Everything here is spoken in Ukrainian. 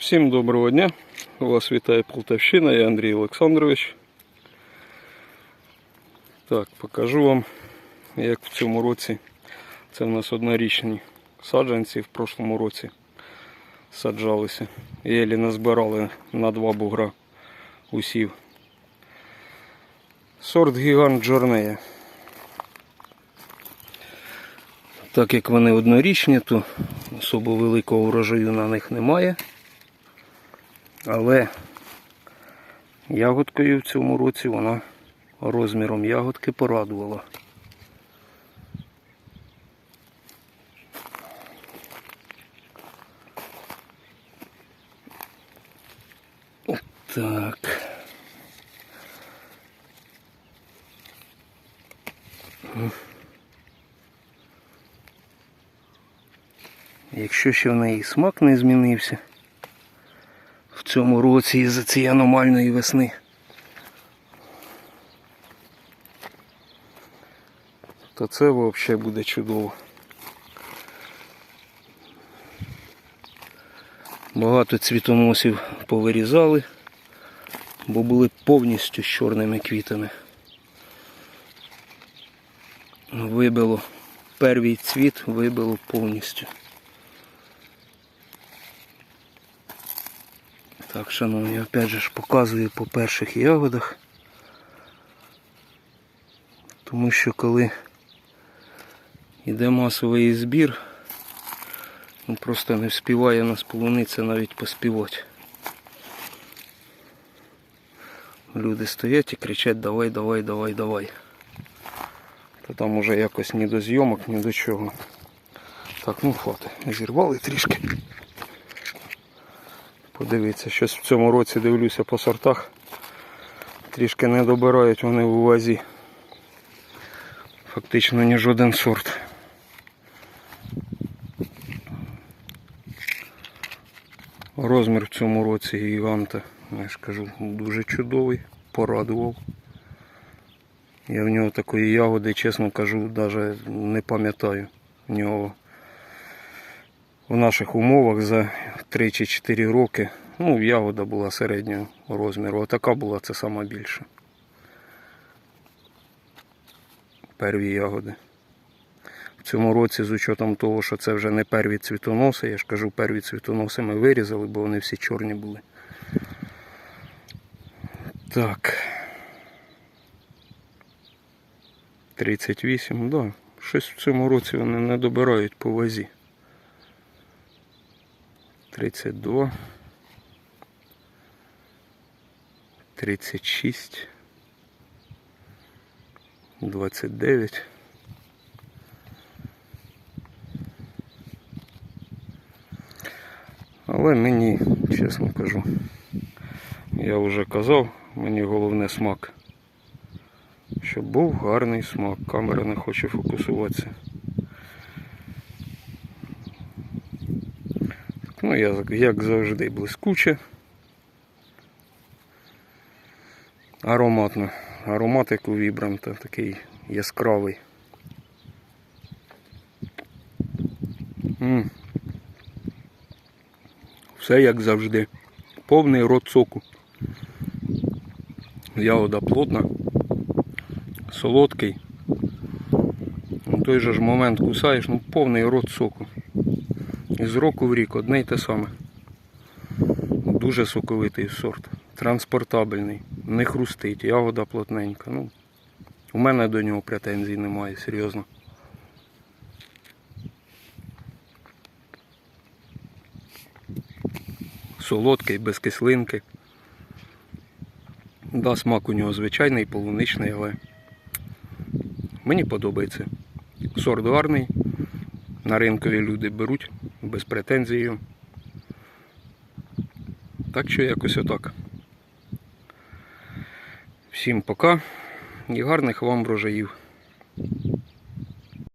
Всім доброго дня. Вас вітає Полтавщина, я Андрій Олександрович. Так, покажу вам, як в цьому році. Це в нас однорічні саджанці в прошлому році саджалися. Єлі назбирали на два бугра усів. Сорт гігант Джорнея. Так як вони однорічні, то особо великого врожаю на них немає. Але ягодкою в цьому році вона розміром ягодки порадувала. Так. Якщо ще в неї смак не змінився в цьому році із-за цієї аномальної весни. То це взагалі буде чудово. Багато цвітоносів повирізали, бо були повністю з чорними квітами. Вибило перший цвіт, вибило повністю. Так, шановні, опять же ж показую по перших ягодах. Тому що коли йде масовий збір, він просто не вспіває нас полуниця навіть поспівати. Люди стоять і кричать давай, давай, давай, давай. То там уже якось ні до зйомок, ні до чого. Так, ну хватить. Зірвали трішки. Подивіться, щось в цьому році дивлюся по сортах. Трішки не добирають вони в увазі. Фактично ні жоден сорт. Розмір в цьому році гіганта, я ж кажу, дуже чудовий, порадував. Я в нього такої ягоди, чесно кажу, навіть не пам'ятаю. В нього в наших умовах за 3 чи 4 роки, ну, ягода була середнього розміру, а така була це сама більша. Перві ягоди. В цьому році, з учетом того, що це вже не перві цвітоноси, я ж кажу, перві цвітоноси ми вирізали, бо вони всі чорні були. Так. 38, да. Щось в цьому році вони не добирають по вазі. 32. 36. 29. Але мені, чесно кажу, я вже казав, мені головне смак. Щоб був гарний смак. Камера не хоче фокусуватися. Ну, як завжди, блискуче. Ароматно. Аромат як у вібранта, такий яскравий. Все як завжди. Повний рот соку. Ягода плотна, солодкий. В той же ж момент кусаєш, ну повний рот соку. І з року в рік одне й те саме. Дуже соковитий сорт. Транспортабельний, не хрустить, ягода плотненька. Ну, у мене до нього претензій немає, серйозно. Солодкий, без кислинки. Да, смак у нього звичайний, полуничний, але мені подобається. Сорт гарний. На ринкові люди беруть без претензій. Так що якось отак. Всім пока і гарних вам врожаїв.